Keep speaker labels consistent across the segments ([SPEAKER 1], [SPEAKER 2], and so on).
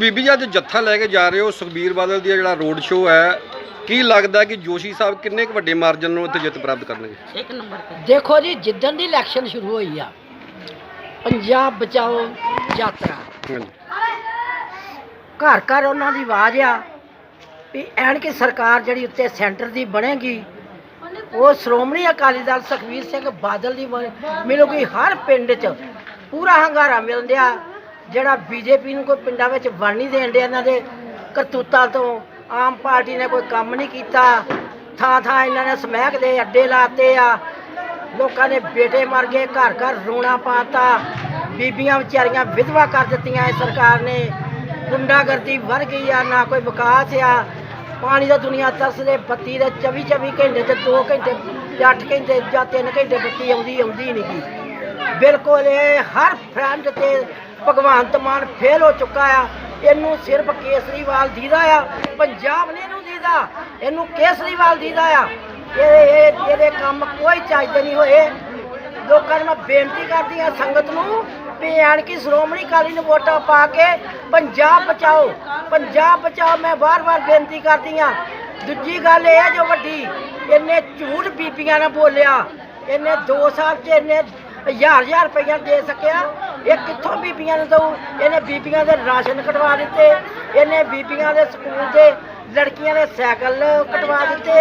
[SPEAKER 1] ਬੀਬੀ ਅੱਜ ਜੱਥਾ ਲੈ ਕੇ ਜਾ ਰਹੇ ਹੋ ਸੁਖਬੀਰ ਬਾਦਲ ਦੀ ਜਿਹੜਾ ਰੋਡ ਸ਼ੋਅ ਹੈ। ਕੀ ਲੱਗਦਾ ਕਿ ਜੋਸ਼ੀ ਸਾਹਿਬ ਕਿੰਨੇ ਕੁ ਵੱਡੇ ਮਾਰਜਨ ਨੂੰ ਇੱਥੇ ਜਿੱਤ ਪ੍ਰਾਪਤ ਕਰਨਗੇ?
[SPEAKER 2] ਇੱਕ ਨੰਬਰ ਤੇ।
[SPEAKER 3] ਦੇਖੋ ਜੀ ਜਿੱਦਣ ਦੀ ਇਲੈਕਸ਼ਨ ਸ਼ੁਰੂ ਹੋਈ ਆ ਪੰਜਾਬ ਬਚਾਓ ਯਾਤਰਾ।
[SPEAKER 1] ਹਾਂਜੀ।
[SPEAKER 3] ਘਰ ਘਰ ਉਹਨਾਂ ਦੀ ਆਵਾਜ਼ ਆ ਵੀ ਐਨ ਕਿ ਸਰਕਾਰ ਜਿਹੜੀ ਉੱਤੇ ਸੈਂਟਰ ਦੀ ਬਣੇਗੀ ਉਹ ਸ਼੍ਰੋਮਣੀ ਅਕਾਲੀ ਦਲ ਸੁਖਬੀਰ ਸਿੰਘ ਬਾਦਲ ਦੀ ਬਣ- ਮਿਲੂਗੀ ਹਰ ਪਿੰਡ 'ਚ ਪੂਰਾ ਹੰਗਾਰਾ ਮਿਲਦਿਆ ਜਿਹੜਾ ਬੀਜੇਪੀ ਨੂੰ ਕੋਈ ਪਿੰਡਾਂ ਵਿੱਚ ਵੜ ਨਹੀਂ ਦੇਣ ਡਿਆ, ਇਹਨਾਂ ਦੇ ਕਰਤੂਤਾਂ ਤੋਂ। ਆਮ ਪਾਰਟੀ ਨੇ ਕੋਈ ਕੰਮ ਨਹੀਂ ਕੀਤਾ। ਥਾਂ ਥਾਂ ਇਹਨਾਂ ਨੇ ਸਮੈਕ ਦੇ ਅੱਡੇ ਲਾਤੇ ਆ। ਲੋਕਾਂ ਦੇ ਬੇਟੇ ਮਰ ਗਏ, ਘਰ ਘਰ ਰੋਣਾ ਪਾਤਾ। ਬੀਬੀਆਂ ਵਿਚਾਰੀਆਂ ਵਿਧਵਾ ਕਰ ਦਿੱਤੀਆਂ ਇਹ ਸਰਕਾਰ ਨੇ। ਗੁੰਡਾਗਰਦੀ ਵਰ ਗਈ ਆ, ਨਾ ਕੋਈ ਵਿਕਾਸ ਆ। ਪਾਣੀ ਦਾ ਦੁਨੀਆ ਤਰਸਦੇ, ਬੱਤੀ ਦੇ 24 24 ਘੰਟੇ ਤੇ 2 ਘੰਟੇ ਜਾਂ 8 ਘੰਟੇ ਜਾਂ 3 ਘੰਟੇ ਬੱਤੀ ਆਉਂਦੀ ਆਉਂਦੀ ਨਹੀਂ ਬਿਲਕੁਲ ਇਹ ਹਰ ਫਰੰਟ ਤੇ ਭਗਵੰਤ ਮਾਨ ਫੇਲ ਹੋ ਚੁੱਕਾ ਆ। ਇਹਨੂੰ ਸਿਰਫ ਕੇਸਰੀਵਾਲ ਦੀਦਾ ਆ। ਪੰਜਾਬ ਨੇ ਇਹਨੂੰ ਦੀਦਾ। ਇਹਨੂੰ ਕੇਸਰੀਵਾਲ ਦੀਦਾ ਆ। ਇਹ ਇਹਦੇ ਕੰਮ ਕੋਈ ਚਾਹੀਦੇ ਨਹੀਂ ਹੋਏ। ਲੋਕਾਂ ਨੂੰ ਮੈਂ ਬੇਨਤੀ ਕਰਦੀ ਆ ਸੰਗਤ ਨੂੰ ਵੀ ਆਣ ਕੀ ਸ਼੍ਰੋਮਣੀ ਅਕਾਲੀ ਨੂੰ ਵੋਟਾਂ ਪਾ ਕੇ ਪੰਜਾਬ ਬਚਾਓ। ਪੰਜਾਬ ਬਚਾਓ, ਮੈਂ ਵਾਰ-ਵਾਰ ਬੇਨਤੀ ਕਰਦੀ ਆ। ਦੂਜੀ ਗੱਲ ਇਹ ਹੈ ਜੋ ਵੱਡੀ, ਇਹਨੇ ਝੂਠ ਬੀਬੀਆਂ ਨਾਲ ਬੋਲਿਆ। ਇਹਨੇ 2 ਸਾਲ 'ਚ ਇਹਨੇ ਹਜ਼ਾਰ ਹਜ਼ਾਰ ਰੁਪਈਆ ਦੇ ਸਕਿਆ। ਇਹ ਕਿੱਥੋਂ ਬੀਬੀਆਂ ਨੂੰ ਦਊ? ਇਹਨੇ ਬੀਬੀਆਂ ਦੇ ਰਾਸ਼ਨ ਕਟਵਾ ਦਿੱਤੇ। ਇਹਨੇ ਬੀਬੀਆਂ ਦੇ ਸਕੂਲ ਦੇ ਲੜਕੀਆਂ ਦੇ ਸਾਈਕਲ ਕਟਵਾ ਦਿੱਤੇ।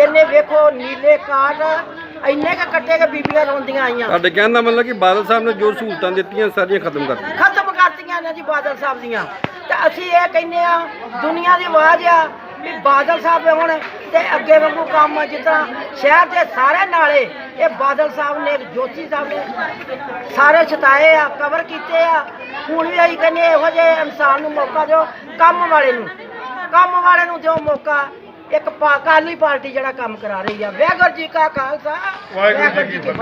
[SPEAKER 3] ਇਹਨੇ ਵੇਖੋ ਨੀਲੇ ਕਾਰਡ ਇੰਨੇ ਕ ਕੱਟੇ ਕਿ ਬੀਬੀਆਂ ਰੋਂਦੀਆਂ ਆਈਆਂ।
[SPEAKER 1] ਤੁਹਾਡੇ ਕਹਿਣ ਦਾ ਮਤਲਬ ਕਿ ਬਾਦਲ ਸਾਹਿਬ ਨੇ ਜੋ ਸਹੂਲਤਾਂ ਦਿੱਤੀਆਂ ਸਾਰੀਆਂ ਖਤਮ ਕਰਤੀਆਂ
[SPEAKER 3] ਖਤਮ ਕਰਤੀਆਂ ਨੇ ਜੀ ਬਾਦਲ ਸਾਹਿਬ ਦੀਆਂ। ਤੇ ਅਸੀਂ ਇਹ ਕਹਿੰਦੇ ਆ ਦੁਨੀਆ ਦੀ ਆਵਾਜ਼ ਆ ਵੀ ਬਾਦਲ ਸਾਹਿਬ ਹੁਣ ਤੇ ਅੱਗੇ ਵਾਂਗੂ ਕੰਮ ਜਿੱਦਾਂ ਸ਼ਹਿਰ ਦੇ ਸਾਰੇ ਨਾਲੇ ਇਹ ਬਾਦਲ ਸਾਹਿਬ ਨੇ ਜੋਤੀ ਸਾਹਿਬ ਨੇ ਸਾਰੇ ਛਤਾਏ ਆ ਕਵਰ ਕੀਤੇ ਆ। ਹੁਣ ਵੀ ਅਸੀਂ ਕਹਿੰਦੇ ਇਹੋ ਜਿਹੇ ਇਨਸਾਨ ਨੂੰ ਮੌਕਾ ਦਿਓ ਕੰਮ ਵਾਲੇ ਨੂੰ। ਕੰਮ ਵਾਲੇ ਨੂੰ ਦਿਓ ਮੌਕਾ। ਇੱਕ ਪਾ- ਅਕਾਲੀ ਪਾਰਟੀ ਜਿਹੜਾ ਕੰਮ ਕਰਾ ਰਹੀ ਆ। ਵਾਹਿਗੁਰੂ ਜੀ ਕਾ ਖਾਲਸਾ ਵਾਹਿਗੁਰੂ ਜੀ ਕੀ ਫਤਿਹ।